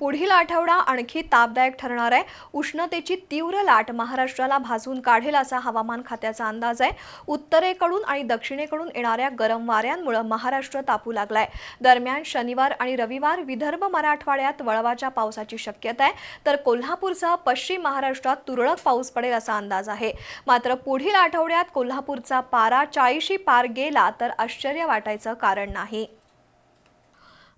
पुढील आठवडा आणखी तापदायक ठरणार आहे. उष्णतेची तीव्र लाट महाराष्ट्राला भाजून काढेल असा हवामान खात्याचा अंदाज आहे. उत्तरेकडून आणि दक्षिणेकडून येणाऱ्या गरम वाऱ्यांमुळे महाराष्ट्र तापू लागलाय. दरम्यान शनिवार आणि रविवार विदर्भ मराठवाड्यात वळवाच्या पावसाची शक्यता आहे. तर कोल्हापूरसह पश्चिम महाराष्ट्रात तुरळक पाऊस पडेल असा अंदाज आहे. मात्र पुढील आठवड्यात कोल्हापूरचा पारा चाळीशी पार गेला तर आश्चर्य वाटायचं कारण नाही.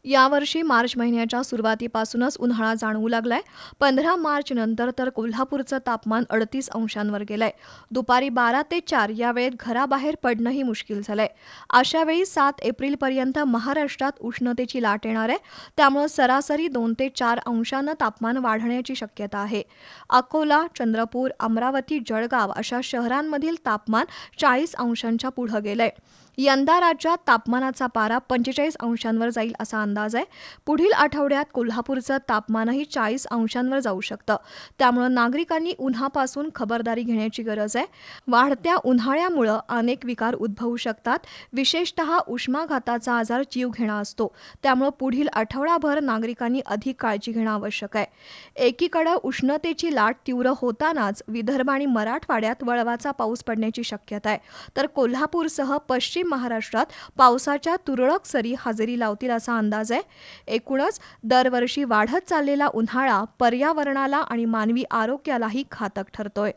यावर्षी मार्च महिन्याच्या सुरुवातीपासूनच उन्हाळा जाणवू लागलाय. पंधरा मार्च नंतर तर कोल्हापूरचं तापमान अडतीस अंशांवर गेलंय. दुपारी बारा ते चार या वेळेत घराबाहेर पडणंही मुश्किल झालंय. अशा वेळी सात एप्रिलपर्यंत महाराष्ट्रात उष्णतेची लाट येणार आहे. त्यामुळे सरासरी दोन ते चार अंशानं तापमान वाढण्याची शक्यता आहे. अकोला चंद्रपूर अमरावती जळगाव अशा शहरांमधील तापमान चाळीस अंशांच्या पुढं गेलंय. यंदा राज्यात तापमानाचा पारा पंचेचाळीस अंशांवर जाईल असा अंदाज आहे. पुढील आठवड्यात कोल्हापूरचं तापमानही चाळीस अंशांवर जाऊ शकतं. त्यामुळं नागरिकांनी उन्हापासून खबरदारी घेण्याची गरज आहे. वाढत्या उन्हाळ्यामुळं अनेक विकार उद्भवू शकतात. विशेषतः उष्माघाताचा आजार जीव घेणा असतो. त्यामुळं पुढील आठवडाभर नागरिकांनी अधिक काळजी घेणं आवश्यक आहे. एकीकडं उष्णतेची लाट तीव्र होतानाच विदर्भ आणि मराठवाड्यात वळवाचा पाऊस पडण्याची शक्यता आहे. तर कोल्हापूरसह पश्चिम महाराष्ट्रात पावसाच्या तुरळक सरी हजेरी लावतील असा अंदाज अंदाज आहे. एकूणच दरवर्षी वाढत चाललेला उन्हाळा पर्यावरणाला आणि मानवी आरोग्यालाही घातक ठरतोय.